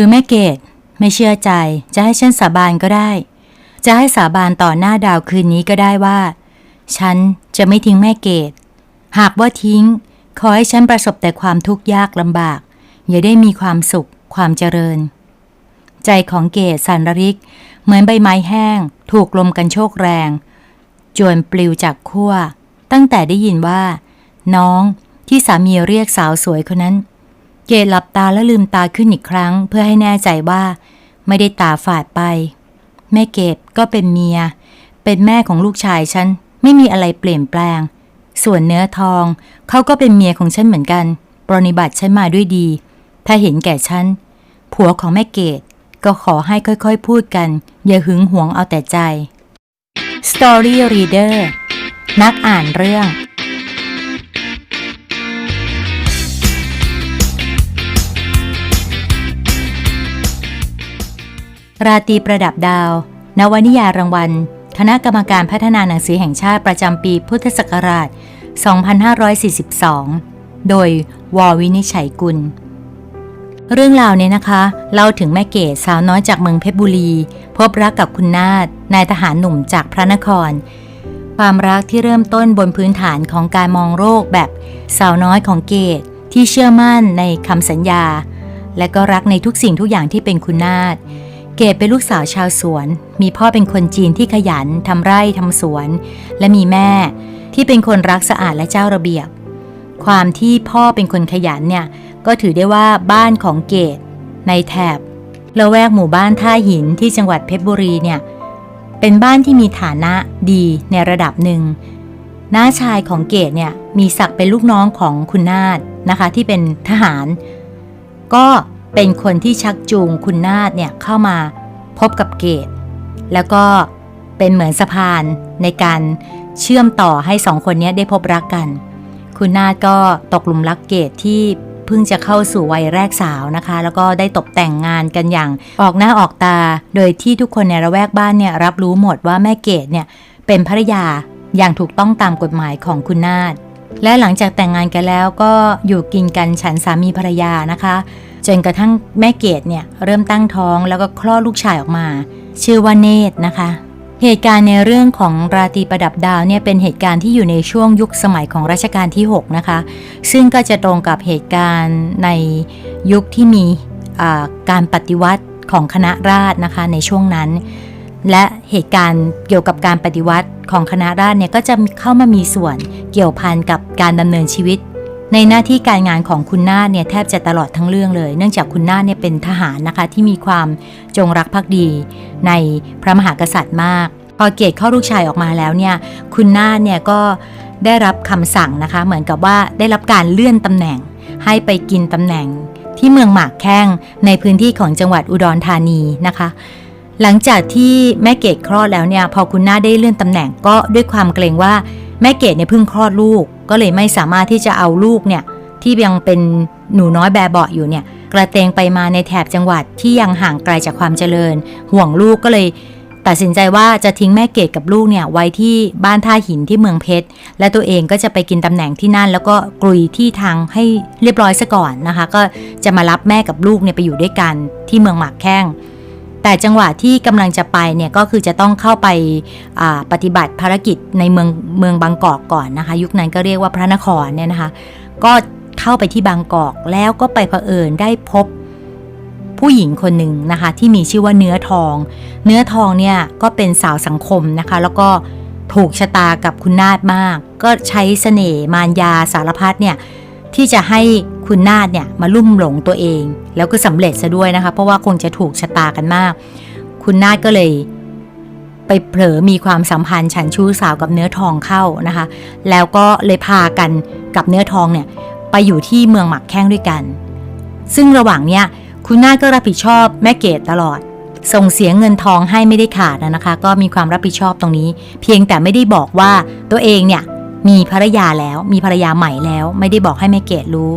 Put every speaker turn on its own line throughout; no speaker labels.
รือแม่เกดไม่เชื่อใจ จะให้ฉันสาบานก็ได้ จะให้สาบานต่อหน้าดาวคืนนี้ก็ได้ว่า ฉันจะไม่ทิ้งแม่เกดหากว่าทิ้ง ขอให้ฉันประสบแต่ความทุกข์ยากลำบาก อย่าได้มีความสุขความเจริญ ใจของเกดสันร,ริก เหมือนใบไม้แห้ง ถูกลมกันโชกแรง จวนปลิวจากขั้วตั้งแต่ได้ยินว่า น้องที่สามีเรียกสาวสวยคนนั้น เกดหลับตาและลืมตาขึ้นอีกครั้ง เพื่อให้แน่ใจว่า ไม่ได้ตาฝาดไป แม่เกดก็เป็นเมีย เป็นแม่ของลูกชายฉัน ไม่มีอะไรเปลี่ยนแปลง ส่วนเนื้อทองเขาก็เป็นเมียของฉันเหมือนกัน ปรนนิบัติฉันมาด้วยดี ถ้าเห็นแก่ฉัน ผัวของแม่เกดก็ขอให้ค่อยๆพูดกัน อย่าหึงหวงเอาแต่ใจ Story Reader นักอ่านเรื่อง ราตรีประดับดาว นวนิยายรางวัล คณะกรรมการพัฒนาหนังสือแห่งชาติประจำปีพุทธศักราช 2542 โดยวอวินิจฉัยกุล เรื่องราวนี้นะคะ เล่าถึงแม่เกดสาวน้อยจากเมืองเพชรบุรี พบรักกับคุณนาฏนายทหารหนุ่มจากพระนคร ความรักที่เริ่มต้นบนพื้นฐานของการมองโลกแบบสาวน้อยของเกดที่เชื่อมั่นในคำสัญญา และก็รักในทุกสิ่งทุกอย่างที่เป็นคุณนาฏ เกดเป็นลูกสาวชาวสวน มีพ่อเป็นคนจีนที่ขยันทำไร่ทำสวน และมีแม่ที่เป็นคนรักสะอาดและเจ้าระเบียบ ความที่พ่อเป็นคนขยันเนี่ย ก็ถือได้ว่าบ้านของเกดในแถบละแวกหมู่บ้านท่าหินที่จังหวัดเพชรบุรีเนี่ย เป็นบ้านที่มีฐานะดีในระดับหนึ่งน้าชายของเกดเนี่ยมีศักดิ์เป็นลูกน้องของคุณนาฏนะคะ ที่เป็นทหาร ก็เเป็นคนที่ชักจูงคุณนาฏเนี่ยเข้ามาพบกับเกดแล้วก็เป็นเหมือนสะพานในการเชื่อมต่อให้สองคนนี้ได้พบรักกัน คุณนาฏก็ตกหลุมรักเกดที่เพิ่งจะเข้าสู่วัยแรกสาวนะคะ แล้วก็ได้ตกแต่งงานกันอย่างออกหน้าออกตา โดยที่ทุกคนในระแวกบ้านเนี่ยรับรู้หมดว่าแม่เกดเนี่ยเป็นภรรยาอย่างถูกต้องตามกฎหมายของคุณนาฏและหลังจากแต่งงานกันแล้วก็อยู่กินกันฉันสามีภรรยานะคะ จนกระทั่งแม่เกดเนี่ยเริ่มตั้งท้องแล้วก็คลอดลูกชายออกมา ชื่อว่าเนตรนะคะ เหตุการณ์ในเรื่องของราตรีประดับดาวเนี่ยเป็นเหตุการณ์ที่อยู่ในช่วงยุคสมัยของรัชกาลที่ 6 นะคะ ซึ่งก็จะตรงกับเหตุการณ์ในยุคที่มีการปฏิวัติของคณะราษฎรนะคะในช่วงนั้น และเหตุการณ์เกี่ยวกับการปฏิวัติของคณะราษฎรเนี่ยก็จะเข้ามามีส่วนเกี่ยวพันกับการดำเนินชีวิต ในหน้าที่การงานของคุณนาเนี่ยแทบจะตลอดทั้งเรื่องเลย เนื่องจากคุณนาเนี่ยเป็นทหารนะคะที่มีความจงรักภักดี ในพระมหากษัตริย์มาก พอเกตเข้าลูกชายออกมาแล้วเนี่ยคุณนาเนี่ยก็ได้รับคำสั่งนะคะ เหมือนกับว่าได้รับการเลื่อนตำแหน่ง ให้ไปกินตำแหน่ง ที่เมืองหมากแข้งในพื้นที่ของจังหวัดอุดรธานีนะคะหลังจากที่แม่เกดคลอดแล้วเนี่ยพอคุณนาได้เลื่อนตำแหน่งก็ด้วยความเกรงว่า แม่เกดเนี่ยเพิ่งคลอดลูกก็เลยไม่สามารถที่จะเอาลูกเนี่ยที่ยังเป็นหนูน้อยแบบเบาะอยู่เนี่ยกระเตงไปมาในแถบจังหวัดที่ยังห่างไกลจากความเจริญ ห่วงลูกก็เลย ตัดสินใจว่าจะทิ้งแม่เกดกับลูกเนี่ยไว้ที่บ้านท่าหินที่เมืองเพชร และตัวเองก็จะไปกินตำแหน่งที่นั่น แล้วก็กลุยที่ทางให้เรียบร้อยซะก่อนนะคะ ก็จะมารับแม่กับลูกเนี่ยไปอยู่ด้วยกันที่เมืองหมากแข้ง แต่จังหวะที่กำลังจะไปเนี่ยก็คือจะต้องเข้าไปปฏิบัติภารกิจในเมืองเมืองบางกอกก่อนนะคะ ยุคนั้นก็เรียกว่าพระนครเนี่ยนะคะ ก็เข้าไปที่บางกอกแล้วก็ไปเผอิญได้พบผู้หญิงคนหนึ่งนะคะที่มีชื่อว่าเนื้อทอง เนื้อทองเนี่ยก็เป็นสาวสังคมนะคะ แล้วก็ถูกชะตากับคุณนาฏมาก ก็ใช้เสน่ห์มารยาสารพัดเนี่ยที่จะให้ คุณนาฏเนี่ยมาลุ่มหลงตัวเอง แล้วก็สำเร็จซะด้วยนะคะ เพราะว่าคงจะถูกชะตากันมาก คุณนาฏก็เลย ไปเผลอมีความสัมพันธ์ฉันชู้สาวกับเนื้อทองเข้านะคะ แล้วก็เลยพากันกับเนื้อทองเนี่ยไปอยู่ที่เมืองหมักแข้งด้วยกัน ซึ่งระหว่างเนี้ยคุณนาฏก็รับผิดชอบแม่เกดตลอด ส่งเสียเงินทองให้ไม่ได้ขาดนะคะ ก็มีความรับผิดชอบตรงนี้ เพียงแต่ไม่ได้บอกว่าตัวเองเนี่ยมีภรรยาแล้วมีภรรยาใหม่แล้ว ไม่ได้บอกให้แม่เกดรู้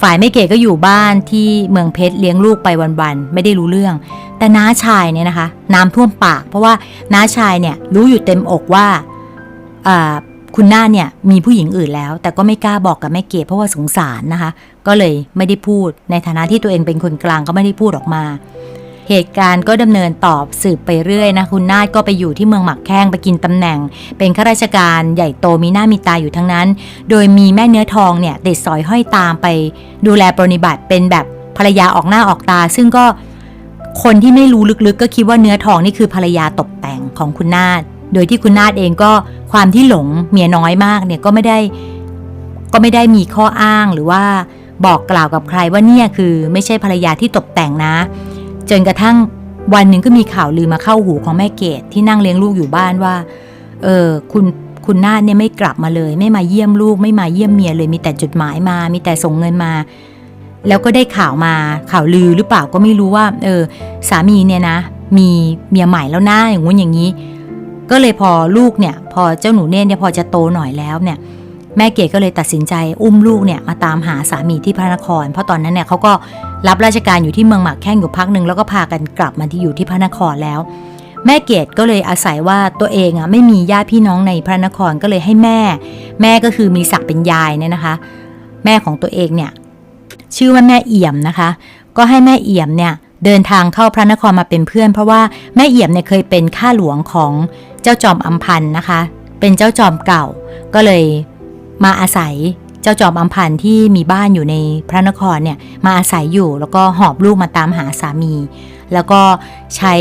ฝ่ายแม่เก๋ก็อยู่บ้านที่เมืองเพชรเลี้ยงลูกไปวันๆไม่ได้รู้เรื่อง แต่น้าชายเนี่ยนะคะ น้ำท่วมปาก เพราะว่าน้าชายเนี่ยรู้อยู่เต็มอกว่าคุณน้าเนี่ยมีผู้หญิงอื่นแล้ว แต่ก็ไม่กล้าบอกกับแม่เก๋เพราะว่าสงสารนะคะ ก็เลยไม่ได้พูดในฐานะที่ตัวเองเป็นคนกลางก็ไม่ได้พูดออกมา เหตุการณ์ก็ดำเนินตอบสืบไปเรื่อยนะคุณนาฏก็ไปอยู่ที่เมืองหมักแข้งไปกินตำแหน่ง เป็นข้าราชการใหญ่โตมีหน้ามีตาอยู่ทั้งนั้น โดยมีแม่เนื้อทองเนี่ยติดสอยห้อยตามไป ดูแลปรนนิบัติเป็นแบบภรรยาออกหน้าออกตา ซึ่งก็คนที่ไม่รู้ลึกๆ ก็คิดว่าเนื้อทองนี่คือภรรยาตกแต่งของคุณนาฏโดยที่คุณนาฏเองก็ความที่หลงเมียน้อยมากเนี่ยก็ไม่ได้ก็ไม่ได้มีข้ออ้างหรือว่าบอกกล่าวกับใครว่าเนี่ยคือไม่ใช่ภรรยาที่ตกแต่งนะ จนกระทั่งวันหนึ่งก็มีข่าวลือมาเข้าหูของแม่เกดที่นั่งเลี้ยงลูกอยู่บ้านว่า เออคุณคุณนาฏเนี่ยไม่กลับมาเลย ไม่มาเยี่ยมลูก ไม่มาเยี่ยมเมียเลยมีแต่จดหมายมา มีแต่ส่งเงินมา แล้วก็ได้ข่าวมาข่าวลือหรือเปล่าก็ไม่รู้ว่า เออ สามีเนี่ยนะ มีเมียใหม่แล้วนะอย่างงู้นอย่างนี้ ก็เลยพอลูกเนี่ย พอเจ้าหนูเน่เนี่ยพอจะโตหน่อยแล้วเนี่ย แม่เกดก็เลยตัดสินใจอุ้มลูกเนี่ยมาตามหาสามีที่พระนคร เพราะตอนนั้นเนี่ยเขาก็รับราชการอยู่ที่เมืองหมากแข้งอยู่พักหนึ่งแล้วก็พากันกลับมาที่อยู่ที่พระนครแล้ว แม่เกดก็เลยอาศัยว่าตัวเองอะไม่มีญาติพี่น้องในพระนครก็เลยให้แม่ แม่ก็คือมีศักดิ์เป็นยายเนี่ยนะคะ แม่ของตัวเองเนี่ยชื่อว่าแม่เอี่ยมนะคะ ก็ให้แม่เอี่ยมเนี่ยเดินทางเข้าพระนครมาเป็นเพื่อน เพราะว่าแม่เอี่ยมเนี่ยเคยเป็นข้าหลวงของเจ้าจอมอัมพันธ์นะคะ เป็นเจ้าจอมเก่าก็เลย มาอาศัยเจ้าจอมอัมพันธ์ที่มีบ้านอยู่ในพระนครเนี่ยมาอาศัยอยู่แล้วก็หอบลูกมาตามหาสามี แล้วก็ใช้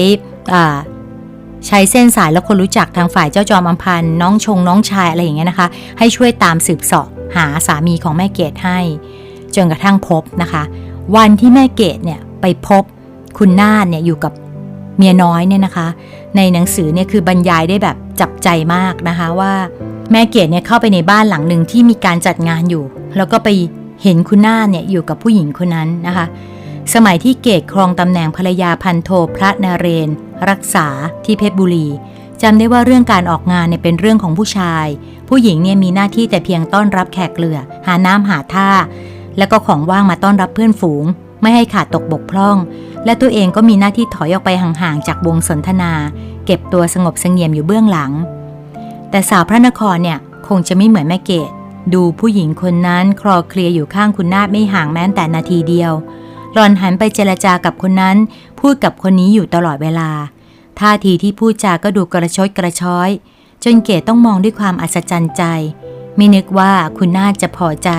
ใช้เส้นสายแล้วคนรู้จักทางฝ่ายเจ้าจอมอัมพันธ์น้องชงน้องชายอะไรอย่างเงี้ยนะคะ ให้ช่วยตามสืบเสาะหาสามีของแม่เกดให้จนกระทั่งพบนะคะ วันที่แม่เกดเนี่ยไปพบคุณนาฏเนี่ยอยู่กับเมียน้อยเนี่ยนะคะ ในหนังสือเนี่ยคือบรรยายได้แบบจับใจมากนะคะว่า แม่เกดเนี่ยเข้าไปในบ้านหลังหนึ่งที่มีการจัดงานอยู่ แล้วก็ไปเห็นคุณนาเนี่ยอยู่กับผู้หญิงคนนั้นนะคะ สมัยที่เกดครองตำแหน่งภรรยาพันโทพระนเรน รักษาที่เพชรบุรีจำได้ว่าเรื่องการออกงานเนี่ยเป็นเรื่องของผู้ชาย ผู้หญิงเนี่ยมีหน้าที่แต่เพียงต้อนรับแขกเรือ หาน้ำหาท่า แล้วก็ของว่างมาต้อนรับเพื่อนฝูง ไม่ให้ขาดตกบกพร่อง และตัวเองก็มีหน้าที่ถอยออกไปห่างๆจากวงสนทนา เก็บตัวสงบเสงี่ยมอยู่เบื้องหลัง แต่สาวพระนครเนี่ยคงจะไม่เหมือนแม่เกดดูผู้หญิงคนนั้นคลอเคลียอยู่ข้างคุณนาฏไม่ห่างแม้แต่นาทีเดียว หลอนหันไปเจรจากับคนนั้น พูดกับคนนี้อยู่ตลอดเวลา ท่าทีที่พูดจาก็ดูกระชดกระช้อย จนเกดต้องมองด้วยความอัศจรรย์ใจ ไม่นึกว่าคุณนาฏจะพอใจ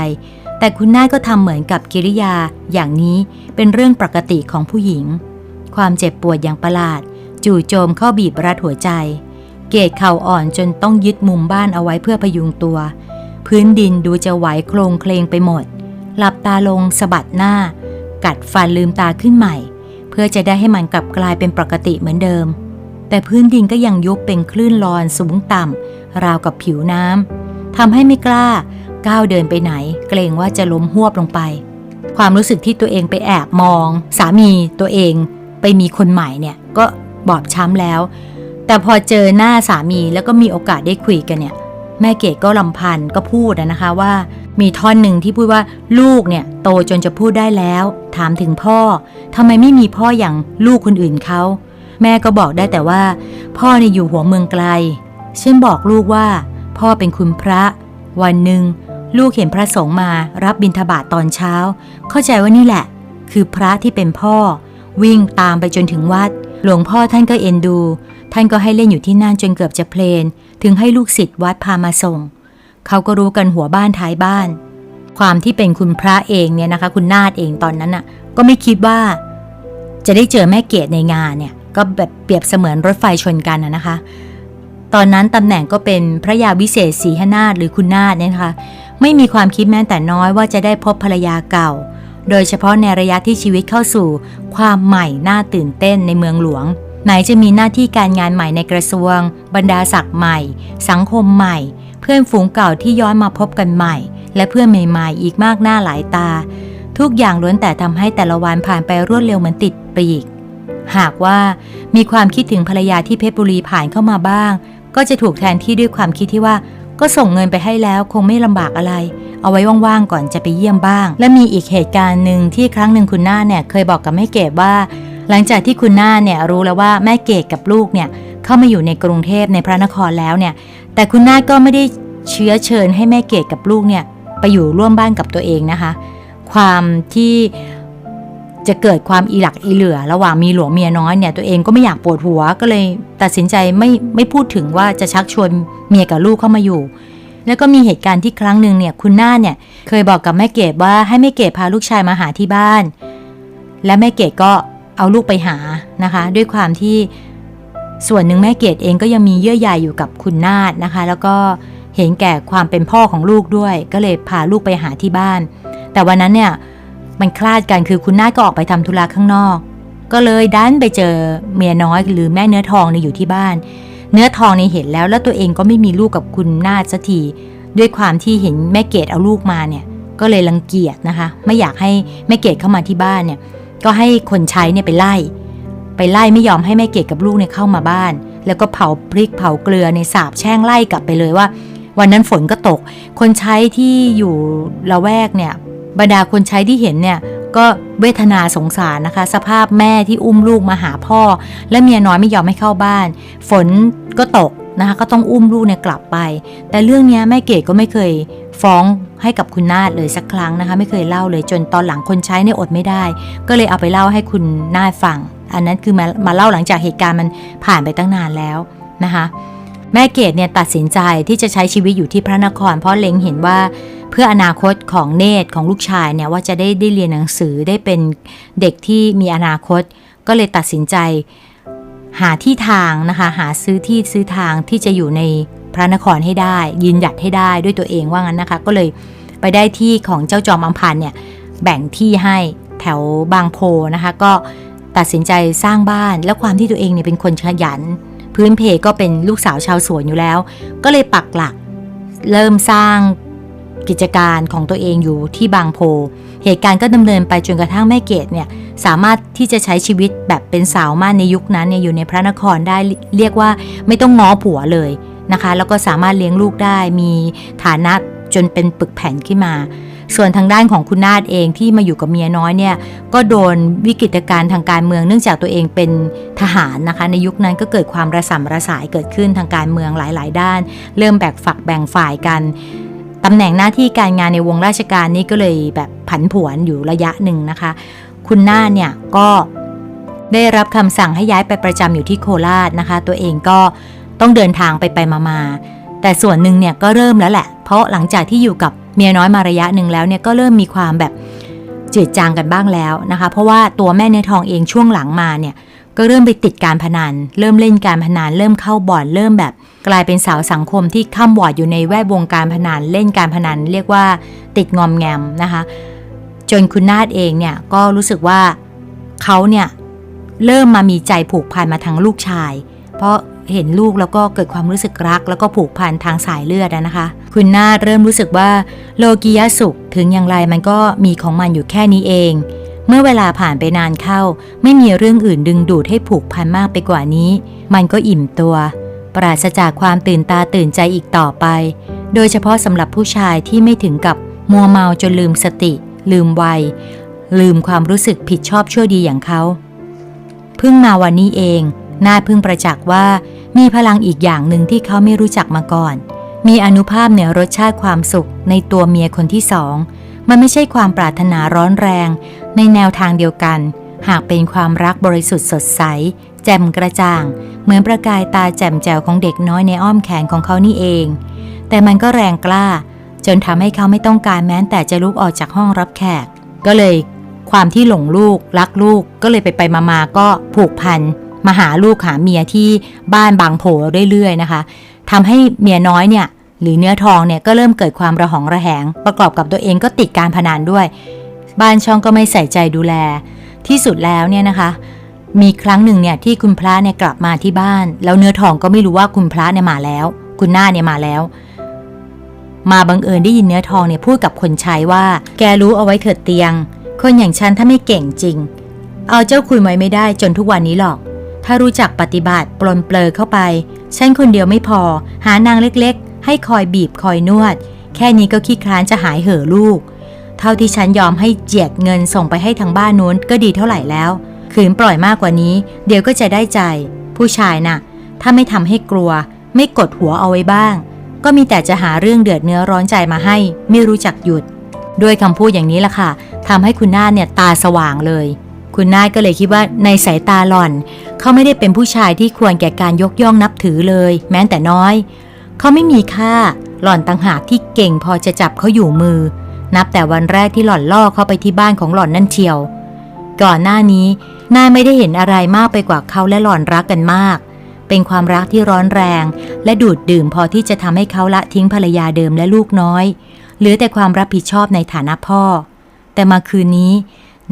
แต่คุณนาฏก็ทำเหมือนกับกิริยา อย่างนี้เป็นเรื่องปกติของผู้หญิง ความเจ็บปวดอย่างประหลาด จู่โจมเข้าบีบรัดหัวใจ เกดเข่าอ่อนจนต้องยึดมุมบ้านเอาไว้เพื่อพยุงตัว พื้นดินดูจะไหวโคลงเคลงไปหมด หลับตาลงสะบัดหน้า กัดฟันลืมตาขึ้นใหม่ เพื่อจะได้ให้มันกลับกลายเป็นปกติเหมือนเดิม แต่พื้นดินก็ยังยุบเป็นคลื่นลอนสูงต่ำราวกับผิวน้ำทำให้ไม่กล้า ก้าวเดินไปไหน เกรงว่าจะล้มหวบลงไป ความรู้สึกที่ตัวเองไปแอบมอง สามีตัวเอง ไปมีคนใหม่เนี่ยก็บอบช้ำแล้ว แต่พอเจอหน้าสามีแล้วก็มีโอกาสได้คุยกันเนี่ย แม่เกดก็ลำพันก็พูดอะนะคะว่า มีท่อนหนึ่งที่พูดว่าลูกเนี่ยโตจนจะพูดได้แล้ว ถามถึงพ่อทำไมไม่มีพ่ออย่างลูกคนอื่นเขาแม่ก็บอกได้แต่ว่า พ่อเนี่ยอยู่หัวเมืองไกลฉันบอกลูกว่า พ่อเป็นคุณพระ วันหนึ่งลูกเห็นพระสงฆ์มารับบิณฑบาตตอนเช้า เข้าใจว่านี่แหละ คือพระที่เป็นพ่อ วิ่งตามไปจนถึงวัด หลวงพ่อท่านก็เอ็นดู ท่านก็ให้เล่นอยู่ที่นั่นจนเกือบจะเพลน ถึงให้ลูกศิษย์วัดพามาส่ง เขาก็รู้กันหัวบ้านท้ายบ้าน ความที่เป็นคุณพระเองเนี่ยนะคะ คุณนาฏเองตอนนั้นน่ะ ก็ไม่คิดว่า จะได้เจอแม่เกดในงานเนี่ย ก็แบบเปรียบเสมือนรถไฟชนกันนะนะคะ ตอนนั้นตำแหน่งก็เป็นพระยาวิเศษศรีหนาถหรือคุณนาฏเนี่ยนะคะ ไม่มีความคิดแม้แต่น้อยว่าจะได้พบภรรยาเก่า โดยเฉพาะในระยะที่ชีวิตเข้าสู่ ความใหม่น่าตื่นเต้นในเมืองหลวง ไหนจะมีหน้าที่การงานใหม่ในกระทรวง บรรดาศักดิ์ใหม่ สังคมใหม่ เพื่อนฝูงเก่าที่ย้อนมาพบกันใหม่ และเพื่อนใหม่ๆ อีกมากหน้าหลายตา ทุกอย่างล้วนแต่ทำให้แต่ละวันผ่านไปรวดเร็วเหมือนติดปีก หากว่ามีความคิดถึงภรรยาที่เพชรบุรีผ่านเข้ามาบ้าง ก็จะถูกแทนที่ด้วยความคิดที่ว่า ก็ส่งเงินไปให้แล้วคงไม่ลำบากอะไร เอาไว้ว่างๆก่อนจะไปเยี่ยมบ้าง และมีอีกเหตุการณ์หนึ่งที่ครั้งหนึ่งคุณหน้าเนี่ยเคยบอกกับแม่เกดว่า หลังจากที่คุณน้าเนี่ยรู้แล้วว่าแม่เกดกับลูกเนี่ยเข้ามาอยู่ในกรุงเทพในพระนครแล้วเนี่ย แต่คุณน้าก็ไม่ได้เชื้อเชิญให้แม่เกดกับลูกเนี่ยไปอยู่ร่วมบ้านกับตัวเองนะคะ ความที่จะเกิดความอีหลักอีเหลือ ระหว่างมีหลวงเมียน้อยเนี่ยตัวเองก็ไม่อยากปวดหัวก็เลยตัดสินใจไม่ไม่พูดถึงว่าจะชักชวนเมียกับลูกเข้ามาอยู่ แล้วก็มีเหตุการณ์ที่ครั้งหนึ่งเนี่ยคุณน้าเนี่ยเคยบอกกับแม่เกดว่าให้แม่เกดพาลูกชายมาหาที่บ้าน และแม่เกดก็ เอาลูกไปหานะคะ ด้วยความที่ส่วนหนึ่งแม่เกดเองก็ยังมีเยื่อใยอยู่กับคุณนาฏนะคะ แล้วก็เห็นแก่ความเป็นพ่อของลูกด้วย ก็เลยพาลูกไปหาที่บ้าน แต่วันนั้นเนี่ยมันคลาดกันคือคุณนาฏก็ออกไปทำธุระข้างนอก ก็เลยดันไปเจอเมียน้อยหรือแม่เนื้อทองเนี่ยอยู่ที่บ้าน เนื้อทองเนี่ยเห็นแล้วแล้วตัวเองก็ไม่มีลูกกับคุณนาฏสักทีด้วยความที่เห็นแม่เกดเอาลูกมาเนี่ยก็เลยรังเกียจนะคะ ไม่อยากให้แม่เกดเข้ามาที่บ้านเนี่ย ก็ให้คนใช้เนี่ยไปไล่ ไปไล่ไม่ยอมให้แม่เกดกับลูกเนี่ยเข้ามาบ้าน แล้วก็เผาพริกเผาเกลือในสาบแช่งไล่กลับไปเลยว่า วันนั้นฝนก็ตก คนใช้ที่อยู่ละแวกเนี่ยบรรดาคนใช้ที่เห็นเนี่ยก็เวทนาสงสารนะคะ สภาพแม่ที่อุ้มลูกมาหาพ่อ และเมียน้อยไม่ยอมให้เข้าบ้าน ฝนก็ตก นะคะก็ต้องอุ้มลูกเนี่ยกลับไป แต่เรื่องนี้แม่เกดก็ไม่เคยฟ้องให้กับคุณนาฏเลยสักครั้งนะคะ ไม่เคยเล่าเลยจนตอนหลังคนใช้เนี่ยอดไม่ได้ ก็เลยเอาไปเล่าให้คุณนาฏฟัง อันนั้นคือมามาเล่าหลังจากเหตุการณ์มันผ่านไปตั้งนานแล้วนะคะแม่เกดเนี่ยตัดสินใจที่จะใช้ชีวิตอยู่ที่พระนคร เพราะเล็งเห็นว่าเพื่ออนาคตของเนตรของลูกชายเนี่ยว่าจะได้ได้เรียนหนังสือได้เป็นเด็กที่มีอนาคต ก็เลยตัดสินใจ หาที่ทางนะคะ หาซื้อที่ซื้อทางที่จะอยู่ในพระนครให้ได้ ยืนหยัดให้ได้ด้วยตัวเองว่างั้นนะคะ ก็เลยไปได้ที่ของเจ้าจอมอัมพันเนี่ยแบ่งที่ให้แถวบางโพนะคะ ก็ตัดสินใจสร้างบ้านแล้วความที่ตัวเองเนี่ยเป็นคนขยัน พื้นเพก็เป็นลูกสาวชาวสวนอยู่แล้ว ก็เลยปักหลักเริ่มสร้างกิจการของตัวเองอยู่ที่บางโพ เหตุการณ์ก็ดำเนินไปจนกระทั่งแม่เกดเนี่ยสามารถที่จะใช้ชีวิตแบบเป็นสาวมานในยุคนั้นเนี่ยอยู่ในพระนครได้เรียกว่าไม่ต้องง้อผัวเลยนะคะ แล้วก็สามารถเลี้ยงลูกได้มีฐานะจนเป็นปึกแผ่นขึ้นมา ส่วนทางด้านของคุณนาฏเองที่มาอยู่กับเมียน้อยเนี่ยก็โดนวิกฤตการณ์ทางการเมือง เนื่องจากตัวเองเป็นทหารนะคะ ในยุคนั้นก็เกิดความระสำระสายเกิดขึ้นทางการเมืองหลาย ๆ ด้าน เริ่มแบ่งฝักแบ่งฝ่ายกัน ตำแหน่งหน้าที่การงานในวงราชการนี้ก็เลยแบบผันผวนอยู่ระยะหนึ่งนะคะ คุณน้าเนี่ยก็ได้รับคำสั่งให้ย้ายไปประจำอยู่ที่โคราชนะคะ ตัวเองก็ต้องเดินทางไปไปมาๆแต่ส่วนหนึ่งเนี่ยก็เริ่มแล้วแหละ เพราะหลังจากที่อยู่กับเมียน้อยมาระยะหนึ่งแล้วเนี่ยก็เริ่มมีความแบบจืดจางกันบ้างแล้วนะคะ เพราะว่าตัวแม่เนื้อทองเองช่วงหลังมาเนี่ย ก็เริ่มไปติดการพนัน เริ่มเล่นการพนัน เริ่มเข้าบ่อน เริ่มแบบกลายเป็นสาวสังคมที่ข้ามวอดอยู่ในแวดวงการพนัน เล่นการพนัน เรียกว่าติดงอมแงมนะคะ จนคุณนาฏเองเนี่ยก็รู้สึกว่าเขาเนี่ยเริ่มมามีใจผูกพันมาทางลูกชาย เพราะเห็นลูกแล้วก็เกิดความรู้สึกรัก แล้วก็ผูกพันทางสายเลือดนะคะ คุณนาฏเริ่มรู้สึกว่าโลกียสุขถึงอย่างไรมันก็มีของมันอยู่แค่นี้เอง เมื่อเวลาผ่านไปนานเข้า ไม่มีเรื่องอื่นดึงดูดให้ผูกพันมากไปกว่านี้ มันก็อิ่มตัว ปราศจากความตื่นตาตื่นใจอีกต่อไป โดยเฉพาะสำหรับผู้ชายที่ไม่ถึงกับมัวเมาจนลืมสติ ลืมวัย ลืมความรู้สึกผิดชอบชั่วดีอย่างเขา เพิ่งมาวันนี้เองนาเพิ่งประจักษ์ว่ามีพลังอีกอย่างหนึ่งที่เขาไม่รู้จักมาก่อน มีอนุภาพเหนือรสชาติความสุขในตัวเมียคนที่สอง มันไม่ใช่ความปรารถนาร้อนแรง ในแนวทางเดียวกัน หากเป็นความรักบริสุทธิ์สดใส แจ่มกระจ่าง เหมือนประกายตาแจ่มแจ๋วของเด็กน้อยในอ้อมแขนของเขานี่เอง แต่มันก็แรงกล้า จนทำให้เขาไม่ต้องการแม้แต่จะลุกออกจากห้องรับแขก ก็เลย ความที่หลงลูก รักลูกก็เลยไปไปมามาก็ผูกพันมาหาลูกหาเมียที่บ้านบางโผเรื่อยๆนะคะทำให้เมียน้อยเนี่ยหรือเนื้อทองเนี่ยก็เริ่มเกิดความระหองระแหง ประกอบกับตัวเองก็ติดการพนันด้วย บ้านช่องก็ไม่ใส่ใจดูแล ที่สุดแล้วเนี่ยนะคะ มีครั้งหนึ่งเนี่ยที่คุณพระเนี่ยกลับมาที่บ้าน แล้วเนื้อทองก็ไม่รู้ว่าคุณพระเนี่ยมาแล้ว คุณหน้าเนี่ยมาแล้ว มาบังเอิญได้ยินเนื้อทองเนี่ยพูดกับคนใช้ว่า แกรู้เอาไว้เถิดเตียง คนอย่างฉันถ้าไม่เก่งจริง เอาเจ้าคุยไว้ไม่ได้จนทุกวันนี้หรอก ถ้ารู้จักปฏิบัติปลนเปลือเข้าไปฉันคนเดียวไม่พอ หานางเล็กๆ ให้คอยบีบคอยนวด แค่นี้ก็ขี้คร้านจะหายเห่อลูก เท่าที่ฉันยอมให้เจียดเงินส่งไปให้ทางบ้านนู้นก็ดีเท่าไหร่แล้วขืนปล่อยมากกว่านี้ เดี๋ยวก็จะได้ใจ ผู้ชายน่ะ ถ้าไม่ทำให้กลัว ไม่กดหัวเอาไว้บ้าง ก็มีแต่จะหาเรื่องเดือดเนื้อร้อนใจมาให้ ไม่รู้จักหยุด ด้วยคำพูดอย่างนี้ล่ะค่ะทำให้คุณนาเนี่ยตาสว่างเลย คุณนาก็เลยคิดว่าในสายตาหล่อน เขาไม่ได้เป็นผู้ชายที่ควรแก่การยกย่องนับถือเลย แม้แต่น้อย เขาไม่มีค่าหล่อนต่างหากที่เก่งพอจะจับเขาอยู่มือ นับแต่วันแรกที่หล่อนล่อเข้าไปที่บ้านของหล่อนนั่นเชียว ก่อนหน้านี้นายไม่ได้เห็นอะไรมากไปกว่าเขาและหล่อนรักกันมาก เป็นความรักที่ร้อนแรง และดูดดื่มพอที่จะทำให้เขาละทิ้งภรรยาเดิมและลูกน้อย เหลือแต่ความรับผิดชอบในฐานะพ่อ แต่มาคืนนี้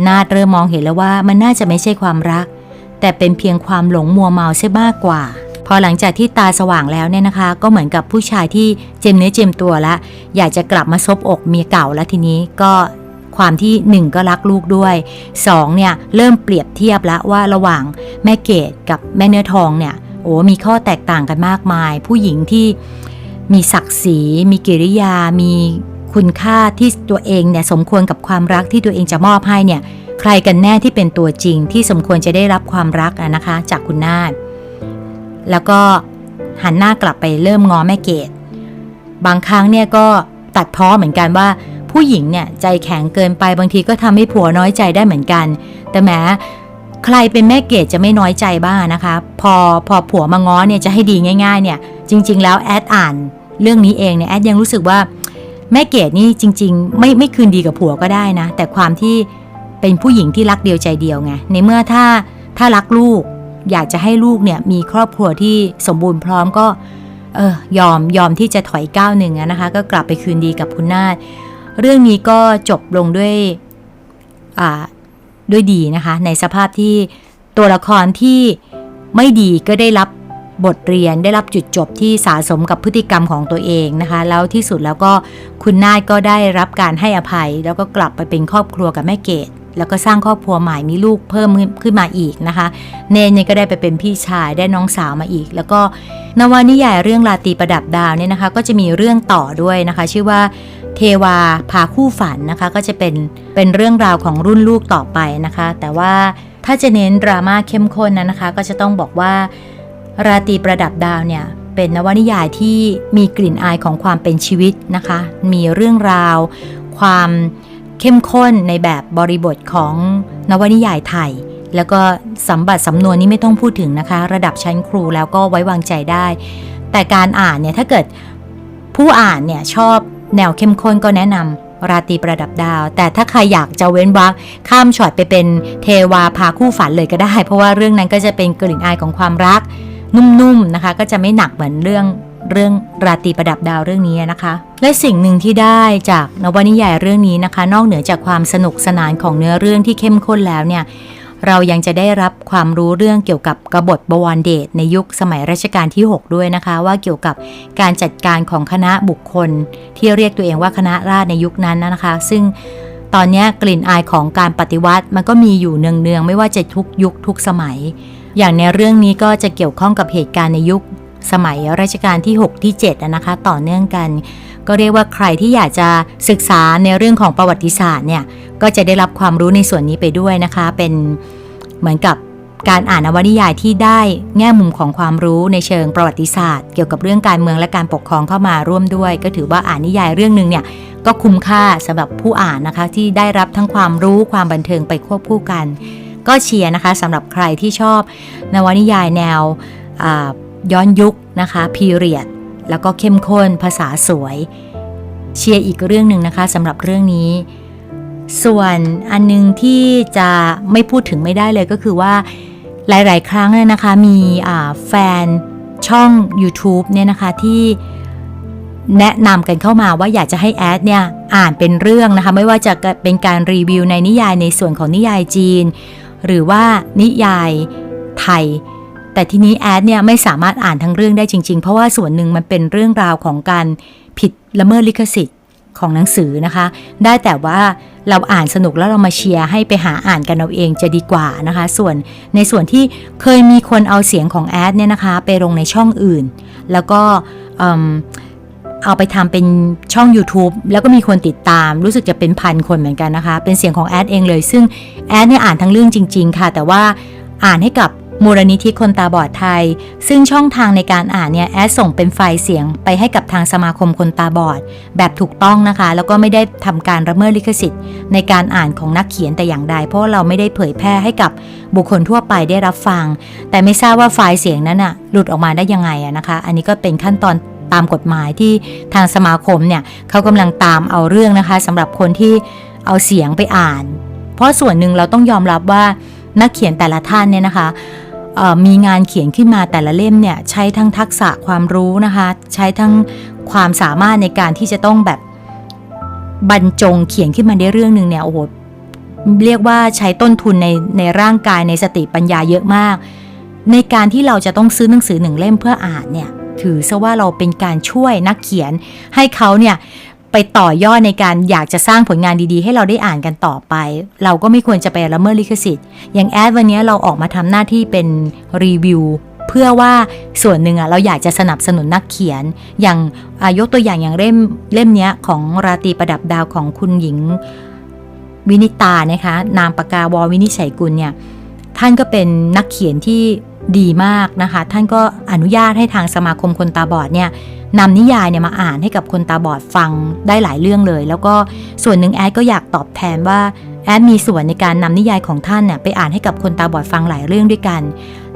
นาดเริ่มมองเห็นแล้วว่ามันน่าจะไม่ใช่ความรัก แต่เป็นเพียงความหลงมัวเมาเสียมากกว่า พอหลังจากที่ตาสว่างแล้วเนี่ยนะคะ ก็เหมือนกับผู้ชายที่เจมเนื้อเจมตัวละ อยากจะกลับมาซบอกเมียเก่าแล้วทีนี้ก็ความที่หนึ่งก็รักลูกด้วยสองเนี่ย เริ่มเปรียบเทียบแล้วว่าระหว่างแม่เกดกับแม่เนื้อทองเนี่ยโอ้มีข้อแตกต่างกันมากมาย ผู้หญิงที่มีศักดิ์ศรี มีกิริยา มีคุณค่าที่ตัวเองเนี่ยสมควรกับความรักที่ตัวเองจะมอบให้เนี่ยใครกันแน่ที่เป็นตัวจริงที่สมควรจะได้รับความรักอะนะคะ จากคุณนาฏ แล้วก็หันหน้ากลับไปเริ่มง้อแม่เกดบางครั้งเนี่ยก็ตัดพ้อเหมือนกันว่า ผู้หญิงเนี่ยใจแข็งเกินไปบางทีก็ทำให้ผัวน้อยใจได้เหมือนกัน แต่แม้ใครเป็นแม่เกดจะไม่น้อยใจบ้างนะคะ พอพอผัวมาง้อเนี่ยจะให้ดีง่ายๆเนี่ยจริง ๆ แล้วแอดอ่านเรื่องนี้เองเนี่ยแอดยังรู้สึกว่าแม่เกดนี่จริง ๆ ไม่ไม่คืนดีกับผัวก็ได้นะ แต่ความที่เป็นผู้หญิงที่รักเดียวใจเดียวไงในเมื่อถ้าถ้ารักลูก อยากจะให้ลูกเนี่ยมีครอบครัวที่สมบูรณ์พร้อมก็เออยอมยอมที่จะถอยก้าวหนึ่งนะคะ ก็กลับไปคืนดีกับคุณนาฏเรื่องนี้ก็จบลงด้วยอ่าด้วยดีนะคะ ในสภาพที่ตัวละครที่ไม่ดีก็ได้รับบทเรียนได้รับจุดจบที่สะสมกับพฤติกรรมของตัวเองนะคะ แล้วที่สุดแล้วก็คุณนาฏก็ได้รับการให้อภัย แล้วก็กลับไปเป็นครอบครัวกับแม่เกด แล้วก็สร้างครอบครัวใหม่มีลูกเพิ่มขึ้นมาอีกนะคะเนนเนี่ยก็ได้ไปเป็นพี่ชายได้น้องสาวมาอีก แล้วก็นวนิยายเรื่องราตีประดับดาวเนี่ยนะคะ ก็จะมีเรื่องต่อด้วยนะคะ ชื่อว่าเทวาพาคู่ฝันนะคะ ก็จะเป็นเป็นเรื่องราวของรุ่นลูกต่อไปนะคะ แต่ว่าถ้าจะเน้นดราม่าเข้มข้นนะนะคะ ก็จะต้องบอกว่าราตีประดับดาวเนี่ยเป็นนวนิยายที่มีกลิ่นอายของความเป็นชีวิตนะคะ มีเรื่องราว ความ เข้มข้นในแบบบริบทของนวนิยายไทย แล้วก็สัมบัติสำนวนนี้ไม่ต้องพูดถึงนะคะ ระดับชั้นครูแล้วก็ไว้วางใจได้ แต่การอ่านเนี่ยถ้าเกิดผู้อ่านเนี่ยชอบแนวเข้มข้นก็แนะนำราตรีประดับดาว แต่ถ้าใครอยากจะเว้นวรรคข้ามช็อตไปเป็นเทวาพาคู่ฝันเลยก็ได้ เพราะว่าเรื่องนั้นก็จะเป็นกลิ่นอายของความรัก นุ่มๆนะคะ ก็จะไม่หนักเหมือนเรื่อง เรื่องราตรีประดับดาวเรื่องนี้นะคะ และสิ่งหนึ่งที่ได้จากนวนิยายเรื่องนี้นะคะ นอกเหนือจากความสนุกสนานของเนื้อเรื่องที่เข้มข้นแล้วเนี่ยเรายังจะได้รับความรู้เรื่องเกี่ยวกับกบฏบวรเดชในยุคสมัยรัชกาลที่ 6 ด้วยนะคะ ว่าเกี่ยวกับการจัดการของคณะบุคคล ที่เรียกตัวเองว่าคณะราษฎรในยุคนั้นนะคะ ซึ่งตอนนี้กลิ่นอายของการปฏิวัติมันก็มีอยู่เนืองๆไม่ว่าจะทุกยุคทุกสมัย อย่างในเรื่องนี้ก็จะเกี่ยวข้องกับเหตุการณ์ในยุค สมัยรัชกาลที่ 6 ที่ 7 นะคะ ต่อเนื่องกัน ก็เรียกว่าใครที่อยากจะศึกษาในเรื่องของประวัติศาสตร์เนี่ย ก็จะได้รับความรู้ในส่วนนี้ไปด้วยนะคะ เป็นเหมือนกับการอ่านนวนิยายที่ได้แง่มุมของความรู้ในเชิงประวัติศาสตร์ เกี่ยวกับเรื่องการเมืองและการปกครองเข้ามาร่วมด้วย ก็ถือว่าอ่านนิยายเรื่องหนึ่งเนี่ยก็คุ้มค่าสำหรับผู้อ่านนะคะ ที่ได้รับทั้งความรู้ความบันเทิงไปควบคู่กัน ก็เชียร์นะคะสำหรับใครที่ชอบนวนิยายแนว ย้อนยุคนะคะพีเรียด แล้วก็เข้มข้นภาษาสวย เชียร์อีกเรื่องหนึ่งนะคะสำหรับเรื่องนี้ ส่วนอันนึงที่จะไม่พูดถึงไม่ได้เลยก็คือว่าหลาย ๆ ครั้งเนี่ยนะคะมีแฟนช่อง YouTube เนี่ยนะคะที่แนะนำกันเข้ามาว่าอยากจะให้แอดเนี่ยอ่านเป็นเรื่องนะคะ ไม่ว่าจะเป็นการรีวิวในนิยายในส่วนของนิยายจีน หรือว่านิยายไทย แต่ทีนี้แอดเนี่ยไม่สามารถอ่านทั้งเรื่องได้จริง ๆ เพราะว่าส่วนหนึ่งมันเป็นเรื่องราวของการผิดละเมิดลิขสิทธิ์ของหนังสือนะคะ ได้แต่ว่าเราอ่านสนุกแล้วเรามาเชียร์ให้ไปหาอ่านกันเอาเองจะดีกว่านะคะ ส่วนในส่วนที่เคยมีคนเอาเสียงของแอดเนี่ยนะคะ ไปลงในช่องอื่น แล้วก็เอาไปทำเป็นช่อง YouTube แล้วก็มีคนติดตาม รู้สึกจะเป็นพันคนเหมือนกันนะคะ เป็นเสียงของแอดเองเลย ซึ่งแอดเนี่ยอ่านทั้งเรื่องจริง ๆ ค่ะ แต่ว่าอ่านให้กับ มูลนิธิคนตาบอดไทย ซึ่งช่องทางในการอ่านเนี่ยแอดส่งเป็นไฟล์เสียงไปให้กับทางสมาคมคนตาบอด แบบถูกต้องนะคะ แล้วก็ไม่ได้ทำการละเมิดลิขสิทธิ์ ในการอ่านของนักเขียนแต่อย่างใด เพราะเราไม่ได้เผยแพร่ให้กับบุคคลทั่วไปได้รับฟัง แต่ไม่ทราบว่าไฟล์เสียงนั้นอะหลุดออกมาได้ยังไงอะนะคะ อันนี้ก็เป็นขั้นตอนตามกฎหมายที่ทางสมาคมเนี่ยเขากำลังตามเอาเรื่องนะคะสำหรับคนที่เอาเสียงไปอ่าน เพราะส่วนหนึ่งเราต้องยอมรับว่านักเขียนแต่ละท่านเนี่ยนะคะ มีงานเขียนขึ้นมาแต่ละเล่มเนี่ยใช้ทั้งทักษะความรู้นะคะ ใช้ทั้งความสามารถในการที่จะต้องแบบบรรจงเขียนขึ้นมาในเรื่องหนึ่งเนี่ยโอ้โหเรียกว่าใช้ต้นทุนในในร่างกายในสติปัญญาเยอะมาก ในการที่เราจะต้องซื้อหนังสือหนึ่งเล่มเพื่ออ่านเนี่ยถือซะว่าเราเป็นการช่วยนักเขียนให้เขาเนี่ย ไปต่อยอดในการอยากจะสร้างผลงานดีๆ ให้เราได้อ่านกันต่อไป เราก็ไม่ควรจะไปละเมิดลิขสิทธิ์ อย่างแอดวันนี้เราออกมาทำหน้าที่เป็นรีวิวเพื่อว่าส่วนหนึ่งอะเราอยากจะสนับสนุนนักเขียน อย่างยกตัวอย่างอย่างเล่มเล่มนี้ของราตรีประดับดาวของคุณหญิงวินิตานะคะนามปากกาวอวินิจฉัยกุลเนี่ยท่านก็เป็นนักเขียนที่ ดีมากนะคะ ท่านก็อนุญาตให้ทางสมาคมคนตาบอดเนี่ยนำนิยายเนี่ยมาอ่านให้กับคนตาบอดฟังได้หลายเรื่องเลย แล้วก็ส่วนหนึ่งแอดก็อยากตอบแทนว่าแอดมีส่วนในการนำนิยายของท่านเนี่ยไปอ่านให้กับคนตาบอดฟังหลายเรื่องด้วยกัน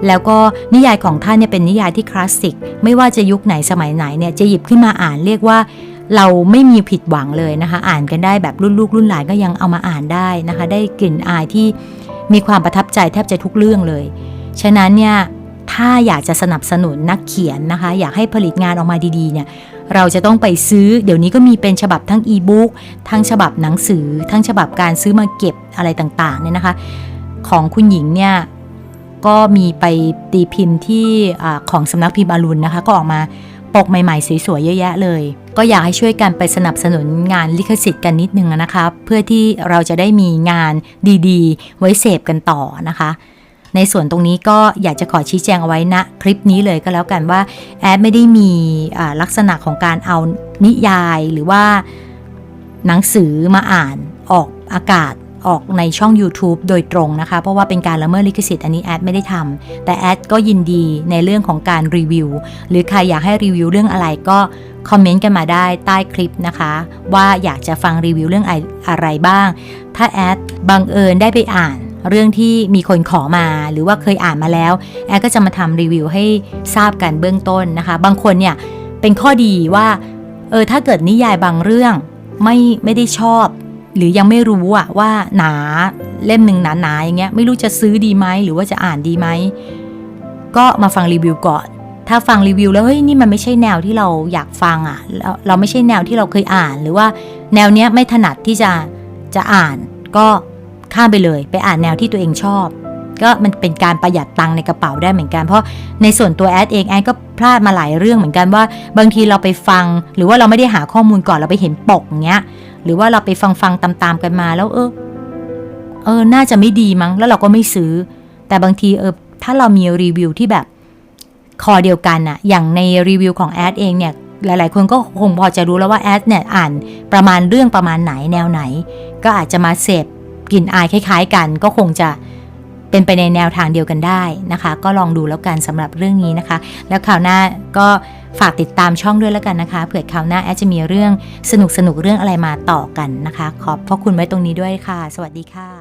แล้วก็นิยายของท่านเนี่ยเป็นนิยายที่คลาสสิก ไม่ว่าจะยุคไหนสมัยไหนเนี่ยจะหยิบขึ้นมาอ่านเรียกว่าเราไม่มีผิดหวังเลยนะคะ อ่านกันได้แบบรุ่นลูกรุ่นหลานก็ยังเอามาอ่านได้นะคะ ได้กลิ่นอายที่มีความประทับใจแทบจะทุกเรื่องเลย ฉะนั้นเนี่ยถ้าอยากจะสนับสนุนนักเขียนนะคะ อยากให้ผลิตงานออกมาดีๆเนี่ยเราจะต้องไปซื้อเดี๋ยวนี้ก็มีเป็นฉบับทั้งอีบุ๊กทั้งฉบับหนังสือ ทั้งฉบับการซื้อมาเก็บอะไรต่างๆเนี่ยนะคะ ของคุณหญิงเนี่ยก็มีไปตีพิมพ์ที่ของสำนักพิมพ์อรุณนะคะ ก็ออกมาปกใหม่ๆ สวยๆ เยอะแยะเลย ก็อยากให้ช่วยกันไปสนับสนุนงานลิขสิทธิ์กันนิดนึงนะคะ เพื่อที่เราจะได้มีงานดีๆ ไว้เสพกันต่อนะคะ ในส่วนตรงนี้ก็อยากจะขอชี้แจงเอาไว้ณคลิปนี้เลยก็แล้วกันว่าแอดไม่ได้มีลักษณะของการเอานิยายหรือว่าหนังสือมาอ่านออกอากาศออกในช่อง YouTube โดยตรงนะคะ เพราะว่าเป็นการละเมิดลิขสิทธิ์อันนี้แอดไม่ได้ทำแต่แอดก็ยินดีในเรื่องของการรีวิว หรือใครอยากให้รีวิวเรื่องอะไรก็คอมเมนต์กันมาได้ใต้คลิปนะคะ ว่าอยากจะฟังรีวิวเรื่องอะไรบ้าง ถ้าแอดบังเอิญได้ไปอ่าน เรื่องที่มีคนขอมาหรือว่าเคยอ่านมาแล้ว แอดก็จะมาทำรีวิวให้ทราบกันเบื้องต้นนะคะ บางคนเนี่ยเป็นข้อดีว่าเออถ้าเกิดนิยายบางเรื่องไม่ไม่ได้ชอบ หรือยังไม่รู้อะว่าหนาเล่มหนึ่งหนาๆอย่างเงี้ยไม่รู้จะซื้อดีไหมหรือว่าจะอ่านดีไหมก็มาฟังรีวิวก่อน ถ้าฟังรีวิวแล้วเฮ้ยนี่มันไม่ใช่แนวที่เราอยากฟังอะเราเราไม่ใช่แนวที่เราเคยอ่าน หรือว่าแนวเนี้ยไม่ถนัดที่จะจะอ่านก็ ข้ามไปเลย ไปอ่านแนวที่ตัวเองชอบ ก็มันเป็นการประหยัดตังค์ในกระเป๋าได้เหมือนกัน เพราะในส่วนตัวแอดเองแอดก็พลาดมาหลายเรื่องเหมือนกันว่า บางทีเราไปฟัง หรือว่าเราไม่ได้หาข้อมูลก่อนเราไปเห็นปกอย่างเงี้ย หรือว่าเราไปฟังฟังๆตามๆกันมาแล้วเออเออ น่าจะไม่ดีมั้ง แล้วเราก็ไม่ซื้อ แต่บางทีเออ ถ้าเรามีรีวิวที่แบบคอเดียวกันอะอย่างในรีวิวของแอดเองเนี่ย หลาย ๆ คนก็คงพอจะรู้แล้วว่าแอดเนี่ยอ่านประมาณเรื่องประมาณไหนแนวไหน ก็อาจจะมาเสพ กลิ่นอายคล้ายๆกัน ก็คงจะเป็นไปในแนวทางเดียวกันได้นะคะ ก็ลองดูแล้วกันสำหรับเรื่องนี้นะคะ แล้วคราวหน้าก็ฝากติดตามช่องด้วยแล้วกันนะคะ เผื่อคราวหน้าแอดจะมีเรื่องสนุกๆเรื่องอะไรมาต่อกันนะคะ ขอบพระคุณไว้ตรงนี้ด้วยค่ะ สวัสดีค่ะ